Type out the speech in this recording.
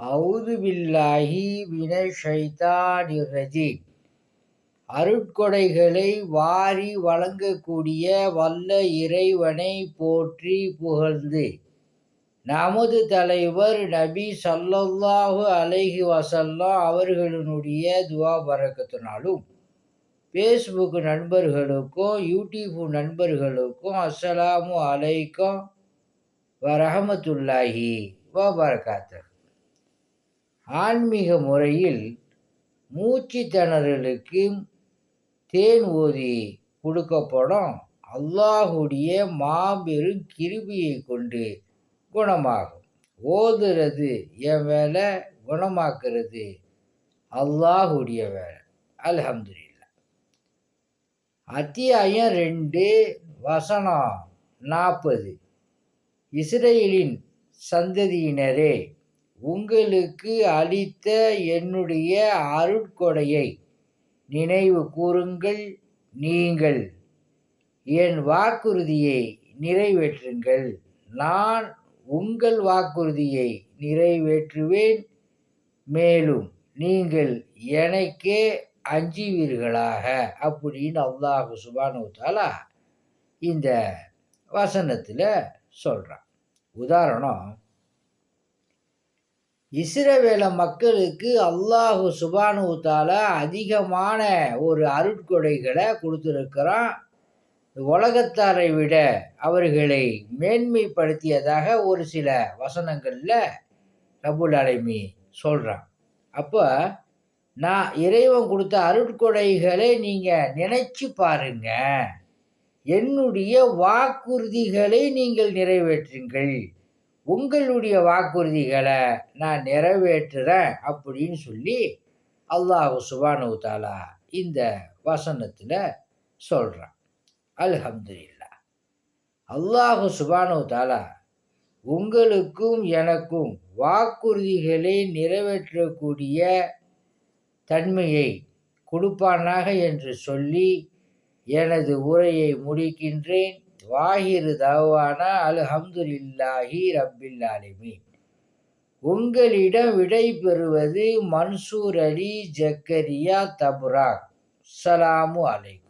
அவுது பில்லாஹி வினை ஷைத்தானிரஜி அருட்கொடைகளை வாரி வழங்கக்கூடிய வல்ல இறைவனை போற்றி புகழ்ந்து நமது தலைவர் நபி சல்லல்லாஹு அலைஹி வசல்லா அவர்களினுடைய துவா பறக்கத்தினாலும் ஃபேஸ்புக் நண்பர்களுக்கும் யூடியூப் நண்பர்களுக்கும் அஸ்ஸலாமு அலைக்கும் வரஹமத்துல்லாஹி வபரகாத்து ஆன்மீக முறையில் மூச்சு திணறலுக்கு தேன் ஊதி கொடுக்கப்படும் அல்லாஹுடைய மாபெரும் கிருபியை கொண்டு குணமாகும். ஓதுறது என் வேலை குணமாக்குறது அல்லாஹுடைய வேலை. அல்ஹம்துலில்லா அத்தியாயம் ரெண்டு வசனம் நாற்பது. இஸ்ரேலின் சந்ததியினரே உங்களுக்கு அளித்த என்னுடைய அருட்கொடையை நினைவு கூறுங்கள் நீங்கள் என் வாக்குறுதியை நிறைவேற்றுங்கள். நான் உங்கள் வாக்குறுதியை நிறைவேற்றுவேன். மேலும் நீங்கள் எனக்கே அஞ்சுவீர்களாக அப்படின்னு அல்லாஹு சுபானுத்தாலா இந்த வசனத்தில் சொல்கிறான் உதாரணம் இஸ்ரவேல மக்களுக்கு அல்லாஹு சுபானு தாலா அதிகமான ஒரு அருட்கொடைகளை கொடுத்துருக்கிறான். உலகத்தாரை விட அவர்களை மேன்மைப்படுத்தியதாக ஒரு சில வசனங்களில் ரபுல் அலைமி சொல்கிறான் அப்போ நான் இறைவன் கொடுத்த அருட்கொடைகளை நீங்கள் நினைச்சு பாருங்க. என்னுடைய வாக்குறுதிகளை நீங்கள் நிறைவேற்றுங்கள். உங்களுடைய வாக்குறுதிகளை நான் நிறைவேற்றுறேன் அப்படின்னு சொல்லி அல்லாஹு சுபானு தாலா இந்த வசனத்தில் சொல்கிறான் அல்ஹம்துல்லா அல்லாஹு சுபானு தாலா உங்களுக்கும் எனக்கும் வாக்குறுதிகளை நிறைவேற்றக்கூடிய தன்மையை கொடுப்பானாக என்று சொல்லி எனது உரையை முடிக்கின்றேன். வாஹிரு தவானா அல்ஹம்துலில்லாஹி ரப்பில் ஆலிமீன். உங்களிடம் விடை பெறுவது மன்சூர் அலி ஜக்கரியா தபுராக். சலாமு அலைக்கும்.